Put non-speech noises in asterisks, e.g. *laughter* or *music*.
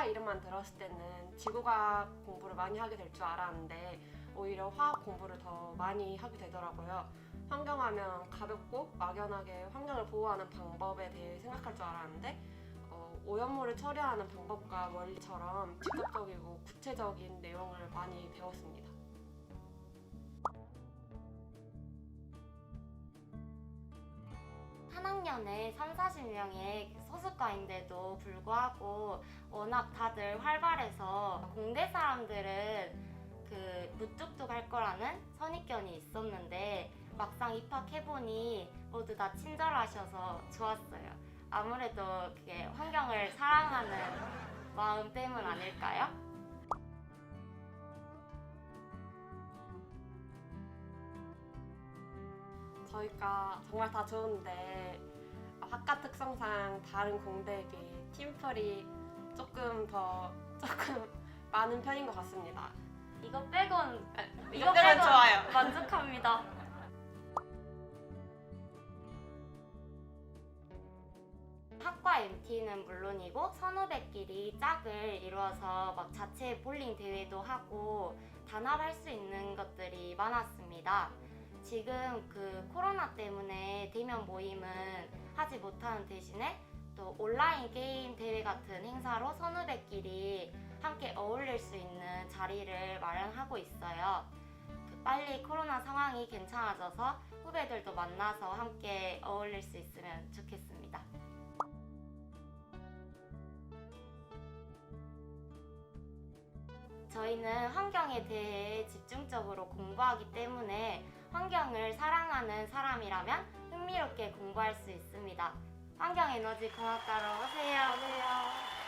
학과 이름만 들었을 때는 지구과학 공부를 많이 하게 될 줄 알았는데 오히려 화학 공부를 더 많이 하게 되더라고요. 환경하면 가볍고 막연하게 환경을 보호하는 방법에 대해 생각할 줄 알았는데 어, 오염물을 처리하는 방법과 원리처럼 직접적이고 구체적인 내용을 많이 배웠습니다. 한 학년에 3, 40명의 소수과인데도 불구하고 워낙 다들 활발해서 공대 사람들은 그 무뚝뚝 할 거라는 선입견이 있었는데 막상 입학해보니 모두 다 친절하셔서 좋았어요. 아무래도 그게 환경을 사랑하는 마음 때문 아닐까요? 저희가 정말 다 좋은데 학과 특성상 다른 공대에게 팀플이 조금 더 조금 *laughs* 많은 편인 것 같습니다. 이거 빼곤 이거 빼곤 좋아요. *laughs* 만족합니다. 학과 MT는 물론이고 선후배끼리 짝을 이루어서 막 자체 볼링 대회도 하고 단합할 수 있는 것들이 많았습니다. 지금 그 코로나 때문에 대면 모임은 하지 못하는 대신에 또 온라인 게임 대회 같은 행사로 선후배끼리 함께 어울릴 수 있는 자리를 마련하고 있어요. 그 빨리 코로나 상황이 괜찮아져서 후배들도 만나서 함께 어울릴 수 있으면 좋겠습니다. 저희는 환경에 대해 집중적으로 공부하기 때문에 환경을 사랑하는 사람이라면 흥미롭게 공부할 수 있습니다. 환경에너지 공학과로 오세요. 오세요.